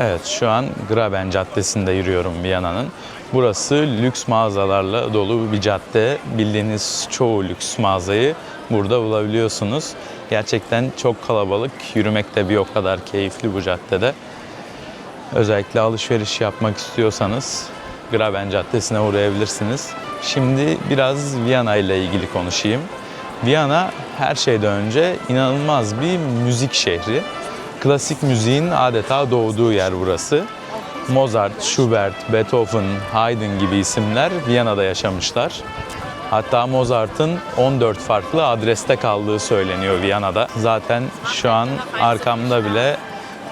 Evet şu an Graben Caddesi'nde yürüyorum Viyana'nın. Burası lüks mağazalarla dolu bir cadde. Bildiğiniz çoğu lüks mağazayı burada bulabiliyorsunuz. Gerçekten çok kalabalık. Yürümek de bir o kadar keyifli bu caddede. Özellikle alışveriş yapmak istiyorsanız Graben Caddesi'ne uğrayabilirsiniz. Şimdi biraz Viyana ile ilgili konuşayım. Viyana her şeyden önce inanılmaz bir müzik şehri. Klasik müziğin adeta doğduğu yer burası. Mozart, Schubert, Beethoven, Haydn gibi isimler Viyana'da yaşamışlar. Hatta Mozart'ın 14 farklı adreste kaldığı söyleniyor Viyana'da. Zaten şu an arkamda bile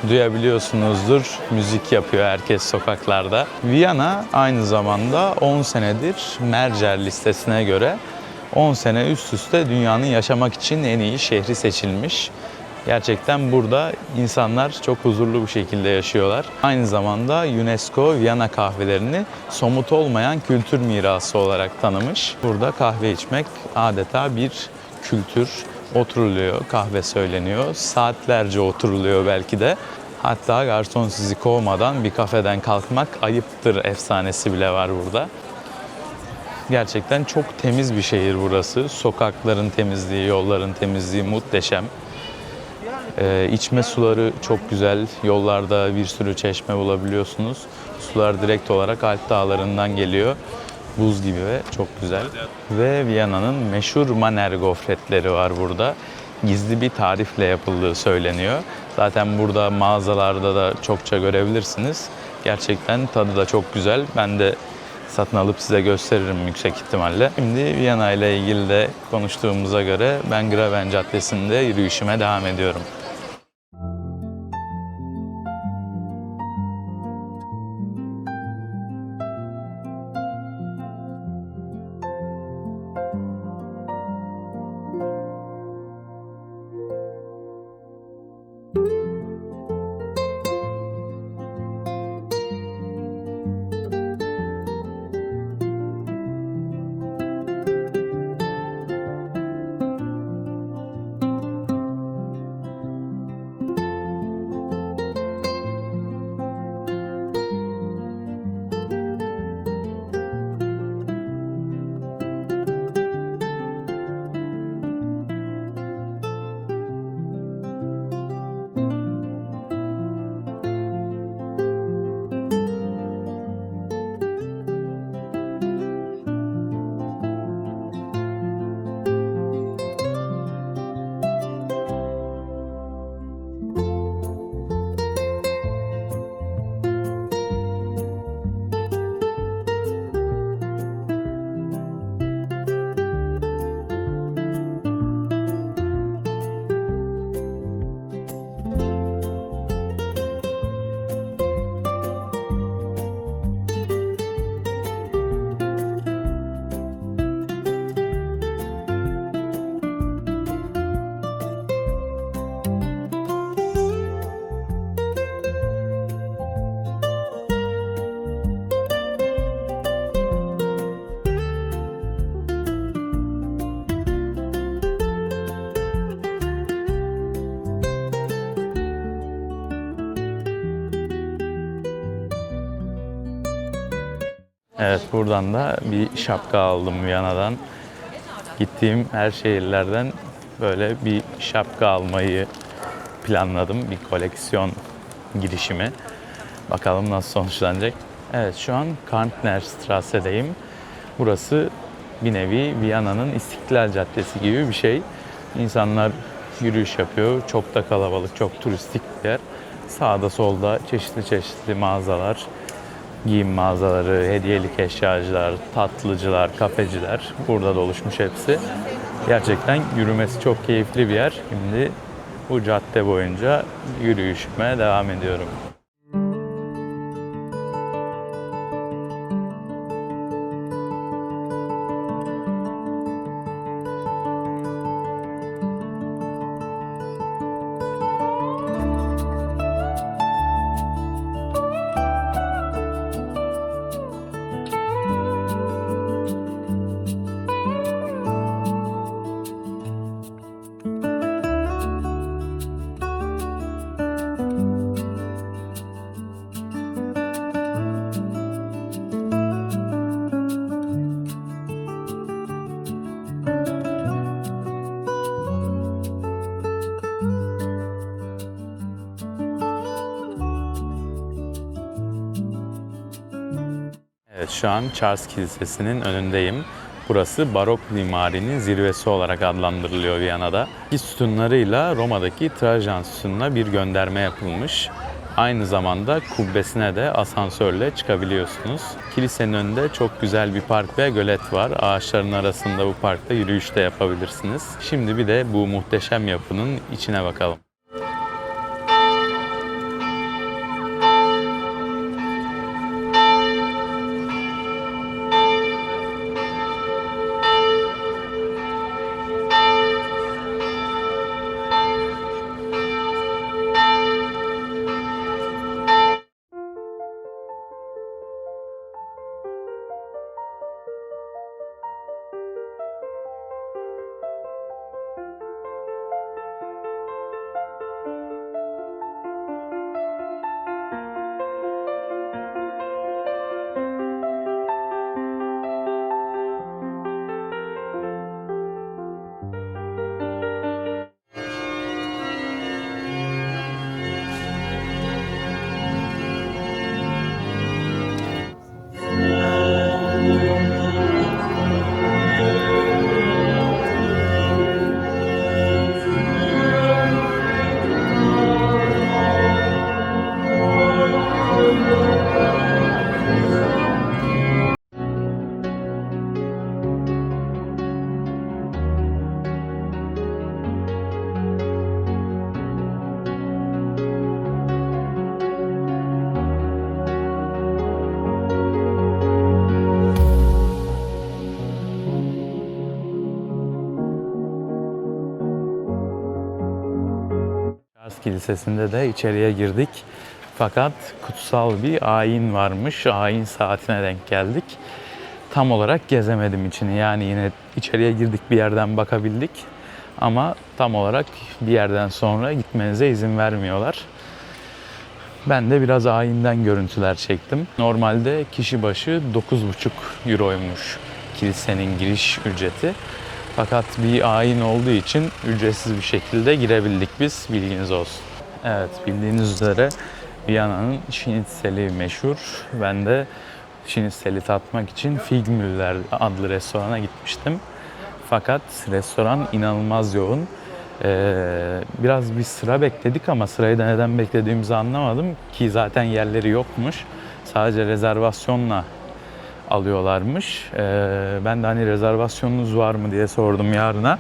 duyabiliyorsunuzdur. Müzik yapıyor herkes sokaklarda. Viyana aynı zamanda 10 senedir Mercer listesine göre 10 sene üst üste dünyanın yaşamak için en iyi şehri seçilmiş. Gerçekten burada insanlar çok huzurlu bir şekilde yaşıyorlar. Aynı zamanda UNESCO Viyana kahvelerini somut olmayan kültür mirası olarak tanımış. Burada kahve içmek adeta bir kültür. Oturuluyor, kahve söyleniyor, saatlerce oturuluyor belki de. Hatta garson sizi kovmadan bir kafeden kalkmak ayıptır efsanesi bile var burada. Gerçekten çok temiz bir şehir burası. Sokakların temizliği, yolların temizliği muhteşem. Ee, içme suları çok güzel. Yollarda bir sürü çeşme bulabiliyorsunuz. Sular direkt olarak Alp dağlarından geliyor. Buz gibi ve çok güzel. Ve Viyana'nın meşhur Maner gofretleri var burada. Gizli bir tarifle yapıldığı söyleniyor. Zaten burada mağazalarda da çokça görebilirsiniz. Gerçekten tadı da çok güzel. Ben de satın alıp size gösteririm yüksek ihtimalle. Şimdi Viyana ile ilgili de konuştuğumuza göre ben Graven Caddesi'nde yürüyüşüme devam ediyorum. Evet buradan da bir şapka aldım Viyana'dan. Gittiğim her şehirlerden böyle bir şapka almayı planladım. Bir koleksiyon girişimi. Bakalım nasıl sonuçlanacak. Evet şu an Kantner Strasse'deyim. Burası bir nevi Viyana'nın İstiklal Caddesi gibi bir şey. İnsanlar yürüyüş yapıyor. Çok da kalabalık, çok turistik bir yer. Sağda solda çeşitli çeşitli mağazalar, giyim mağazaları, hediyelik eşyacılar, tatlıcılar, kafeciler burada da oluşmuş hepsi. Gerçekten yürümesi çok keyifli bir yer. Şimdi bu cadde boyunca yürüyüşüme devam ediyorum. Evet şu an Charles Kilisesi'nin önündeyim. Burası barok mimarinin zirvesi olarak adlandırılıyor Viyana'da. İki sütunlarıyla Roma'daki Trajan sütununa bir gönderme yapılmış. Aynı zamanda kubbesine de asansörle çıkabiliyorsunuz. Kilisenin önünde çok güzel bir park ve gölet var. Ağaçların arasında bu parkta yürüyüş de yapabilirsiniz. Şimdi bir de bu muhteşem yapının içine bakalım. Kilisesi'nde de içeriye girdik. Fakat kutsal bir ayin varmış. Ayin saatine denk geldik. Tam olarak gezemedim içini. Yani yine içeriye girdik bir yerden bakabildik. Ama tam olarak bir yerden sonra gitmenize izin vermiyorlar. Ben de biraz ayinden görüntüler çektim. Normalde kişi başı 9,5 euroymuş kilisenin giriş ücreti. Fakat bir ayin olduğu için ücretsiz bir şekilde girebildik biz. Bilginiz olsun. Evet bildiğiniz üzere Viyana'nın şinitzeli meşhur. Ben de şinitzeli tatmak için Figmüller adlı restorana gitmiştim. Fakat restoran inanılmaz yoğun. Ee, biraz bir sıra bekledik ama sırayı da neden beklediğimizi anlamadım ki zaten yerleri yokmuş. Sadece rezervasyonla alıyorlarmış. Ee, ben de hani rezervasyonunuz var mı diye sordum yarına.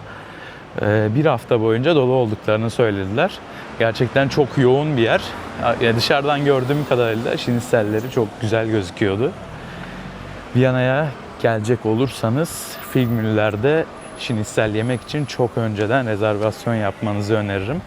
Ee, bir hafta boyunca dolu olduklarını söylediler. Gerçekten çok yoğun bir yer. Ya dışarıdan gördüğüm kadarıyla şinitselleri çok güzel gözüküyordu. Viyana'ya gelecek olursanız Filmüller'de şinitsel yemek için çok önceden rezervasyon yapmanızı öneririm.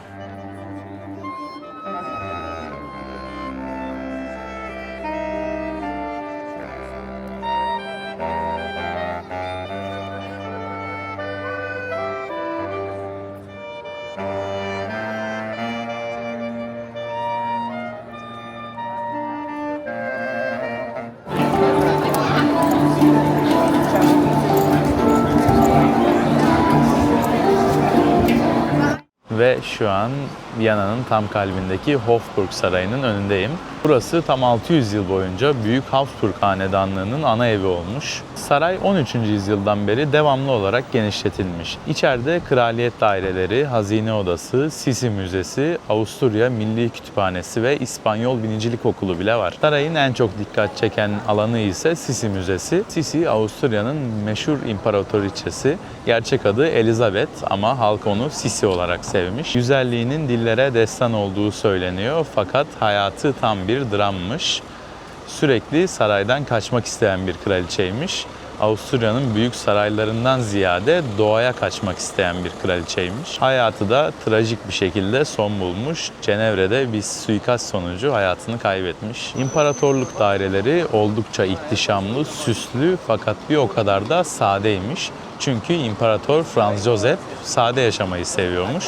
Şu an Viyana'nın tam kalbindeki Hofburg Sarayı'nın önündeyim. Burası tam 600 yıl boyunca Büyük Habsburg Hanedanlığı'nın ana evi olmuş. Saray 13. yüzyıldan beri devamlı olarak genişletilmiş. İçeride kraliyet daireleri, hazine odası, Sisi Müzesi, Avusturya Milli Kütüphanesi ve İspanyol Binicilik Okulu bile var. Sarayın en çok dikkat çeken alanı ise Sisi Müzesi. Sisi, Avusturya'nın meşhur imparatoriçesi. Gerçek adı Elizabeth ama halk onu Sisi olarak sevmiş. Güzelliğinin dillere destan olduğu söyleniyor fakat hayatı tam bir drammış. Sürekli saraydan kaçmak isteyen bir kraliçeymiş. Avusturya'nın büyük saraylarından ziyade doğaya kaçmak isteyen bir kraliçeymiş. Hayatı da trajik bir şekilde son bulmuş. Cenevre'de bir suikast sonucu hayatını kaybetmiş. İmparatorluk daireleri oldukça ihtişamlı, süslü fakat bir o kadar da sadeymiş. Çünkü İmparator Franz Joseph sade yaşamayı seviyormuş.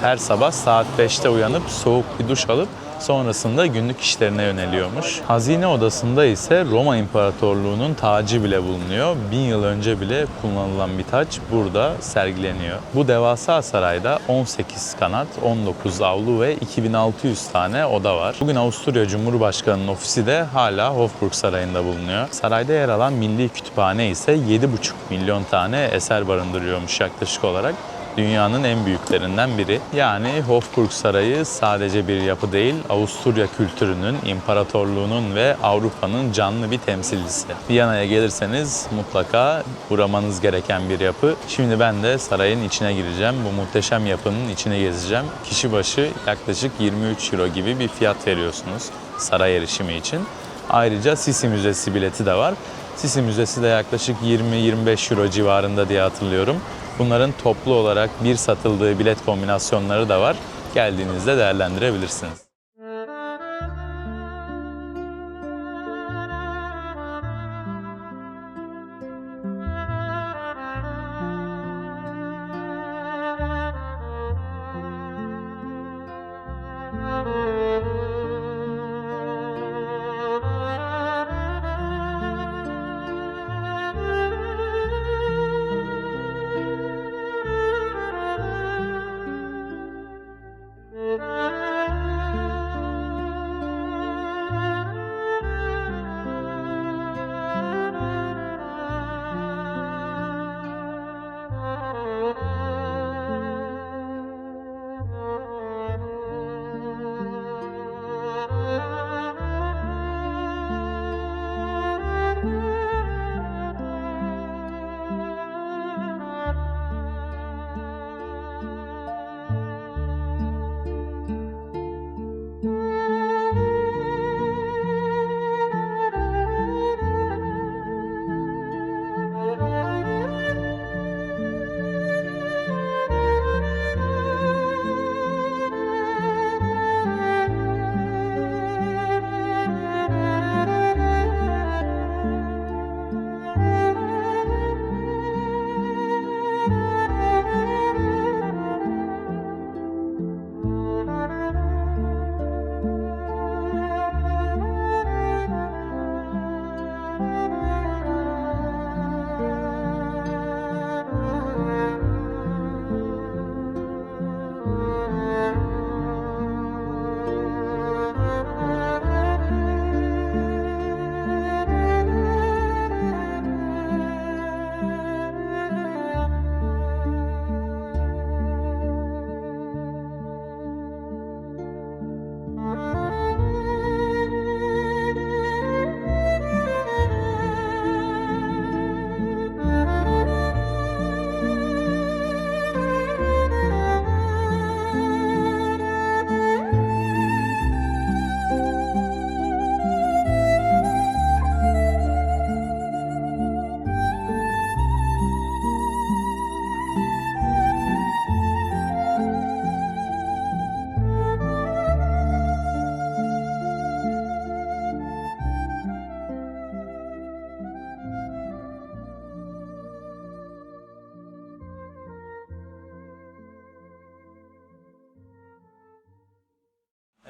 Her sabah saat 5'te uyanıp soğuk bir duş alıp Sonrasında günlük işlerine yöneliyormuş. Hazine odasında ise Roma İmparatorluğu'nun tacı bile bulunuyor. Bin yıl önce bile kullanılan bir taç burada sergileniyor. Bu devasa sarayda 18 kanat, 19 avlu ve 2600 tane oda var. Bugün Avusturya Cumhurbaşkanı'nın ofisi de hala Hofburg Sarayı'nda bulunuyor. Sarayda yer alan Milli Kütüphane ise 7,5 milyon tane eser barındırıyormuş yaklaşık olarak dünyanın en büyüklerinden biri. Yani Hofburg Sarayı sadece bir yapı değil, Avusturya kültürünün, imparatorluğunun ve Avrupa'nın canlı bir temsilcisi. Viyana'ya gelirseniz mutlaka uğramanız gereken bir yapı. Şimdi ben de sarayın içine gireceğim. Bu muhteşem yapının içine gezeceğim. Kişi başı yaklaşık 23 euro gibi bir fiyat veriyorsunuz saray erişimi için. Ayrıca Sisi Müzesi bileti de var. Sisi Müzesi de yaklaşık 20-25 euro civarında diye hatırlıyorum. Bunların toplu olarak bir satıldığı bilet kombinasyonları da var. Geldiğinizde değerlendirebilirsiniz.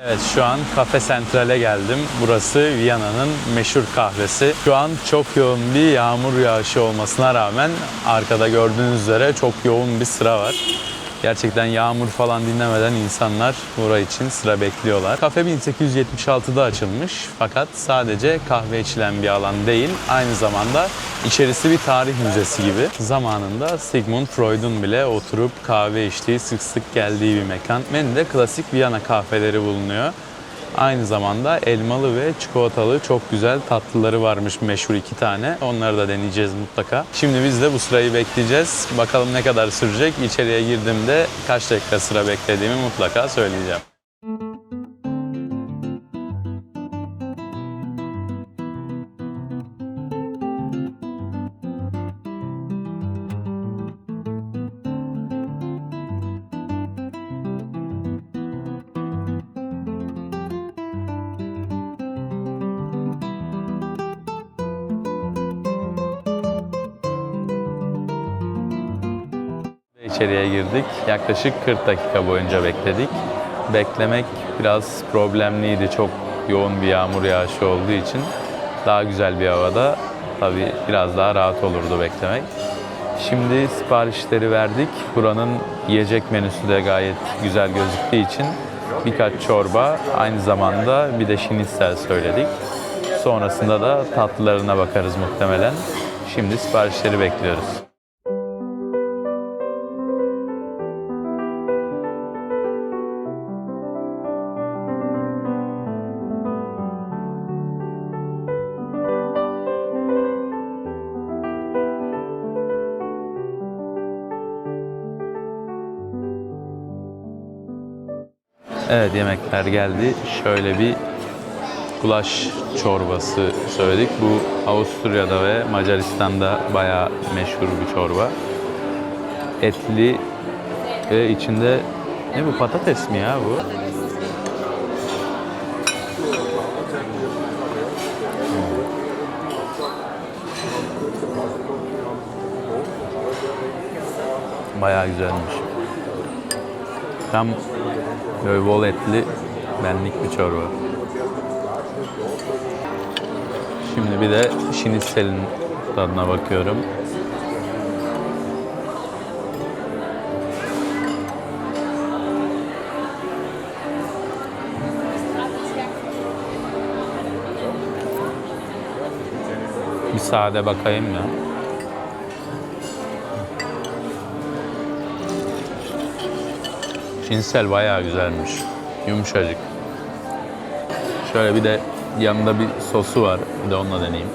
Evet şu an Kafe Central'e geldim. Burası Viyana'nın meşhur kahvesi. Şu an çok yoğun bir yağmur yağışı olmasına rağmen arkada gördüğünüz üzere çok yoğun bir sıra var. Gerçekten yağmur falan dinlemeden insanlar buraya için sıra bekliyorlar. Kafe 1876'da açılmış fakat sadece kahve içilen bir alan değil, aynı zamanda içerisi bir tarih müzesi gibi. Zamanında Sigmund Freud'un bile oturup kahve içtiği, sık sık geldiği bir mekan. Menüde klasik Viyana kahveleri bulunuyor. Aynı zamanda elmalı ve çikolatalı çok güzel tatlıları varmış meşhur iki tane. Onları da deneyeceğiz mutlaka. Şimdi biz de bu sırayı bekleyeceğiz. Bakalım ne kadar sürecek. İçeriye girdiğimde kaç dakika sıra beklediğimi mutlaka söyleyeceğim. Yaklaşık 40 dakika boyunca bekledik. beklemek biraz problemliydi. Çok yoğun bir yağmur yağışı olduğu için daha güzel bir havada tabii biraz daha rahat olurdu beklemek. Şimdi siparişleri verdik. Buranın yiyecek menüsü de gayet güzel gözüktüğü için birkaç çorba, aynı zamanda bir de şinitsel söyledik. Sonrasında da tatlılarına bakarız muhtemelen. Şimdi siparişleri bekliyoruz. Evet yemekler geldi. Şöyle bir gulaş çorbası söyledik. Bu Avusturya'da ve Macaristan'da bayağı meşhur bir çorba. Etli ve içinde ne bu patates mi ya bu? Bayağı güzelmiş. Tam böyle bol etli benlik bir çorba. Şimdi bir de şinitselin tadına bakıyorum. Bir sade bakayım ya. Şinsel bayağı güzelmiş. Yumuşacık. Şöyle bir de yanında bir sosu var. Bir de onunla deneyeyim.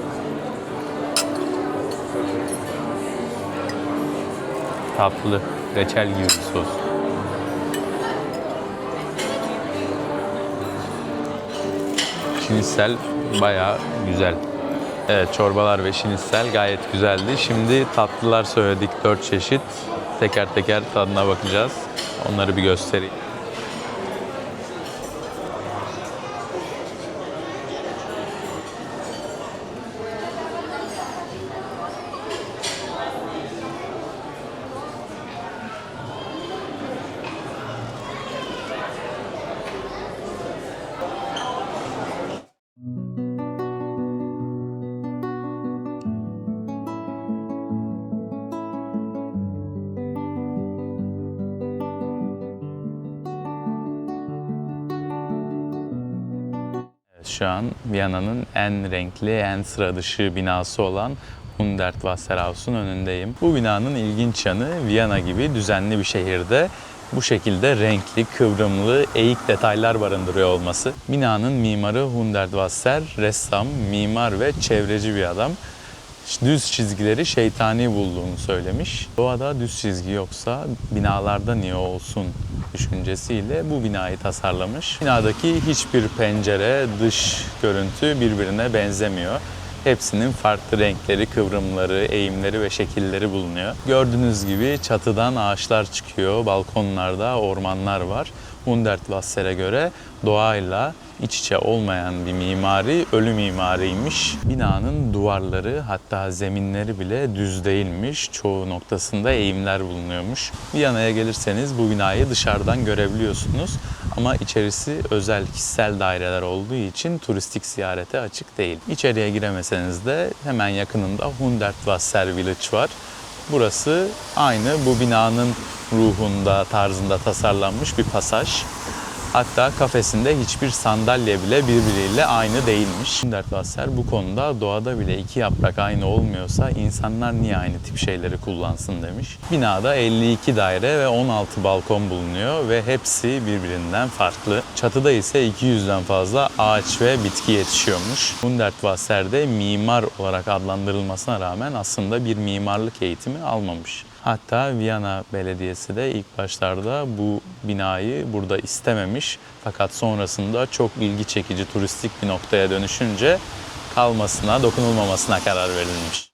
Tatlı, reçel gibi bir sos. Şinisel bayağı güzel. Evet çorbalar ve şinisel gayet güzeldi. Şimdi tatlılar söyledik 4 çeşit. Teker teker tadına bakacağız. Onları bir göstereyim. Şu an Viyana'nın en renkli, en sıra dışı binası olan Hundertwasserhaus'un önündeyim. Bu binanın ilginç yanı Viyana gibi düzenli bir şehirde bu şekilde renkli, kıvrımlı, eğik detaylar barındırıyor olması. Binanın mimarı Hundertwasser, ressam, mimar ve çevreci bir adam. Düz çizgileri şeytani bulduğunu söylemiş. Doğada düz çizgi yoksa binalarda niye olsun düşüncesiyle bu binayı tasarlamış. Binadaki hiçbir pencere, dış görüntü birbirine benzemiyor. Hepsinin farklı renkleri, kıvrımları, eğimleri ve şekilleri bulunuyor. Gördüğünüz gibi çatıdan ağaçlar çıkıyor, balkonlarda ormanlar var. Hundertwasser'e göre doğayla iç içe olmayan bir mimari ölü mimariymiş. Binanın duvarları hatta zeminleri bile düz değilmiş. Çoğu noktasında eğimler bulunuyormuş. Viyana'ya gelirseniz bu binayı dışarıdan görebiliyorsunuz. Ama içerisi özel kişisel daireler olduğu için turistik ziyarete açık değil. İçeriye giremeseniz de hemen yakınında Hundertwasser Village var. Burası aynı bu binanın ruhunda, tarzında tasarlanmış bir pasaj. Hatta kafesinde hiçbir sandalye bile birbiriyle aynı değilmiş. Hundertwasser bu konuda doğada bile iki yaprak aynı olmuyorsa insanlar niye aynı tip şeyleri kullansın demiş. Binada 52 daire ve 16 balkon bulunuyor ve hepsi birbirinden farklı. Çatıda ise 200'den fazla ağaç ve bitki yetişiyormuş. Hundertwasser'de mimar olarak adlandırılmasına rağmen aslında bir mimarlık eğitimi almamış. Hatta Viyana Belediyesi de ilk başlarda bu binayı burada istememiş. Fakat sonrasında çok ilgi çekici turistik bir noktaya dönüşünce kalmasına, dokunulmamasına karar verilmiş.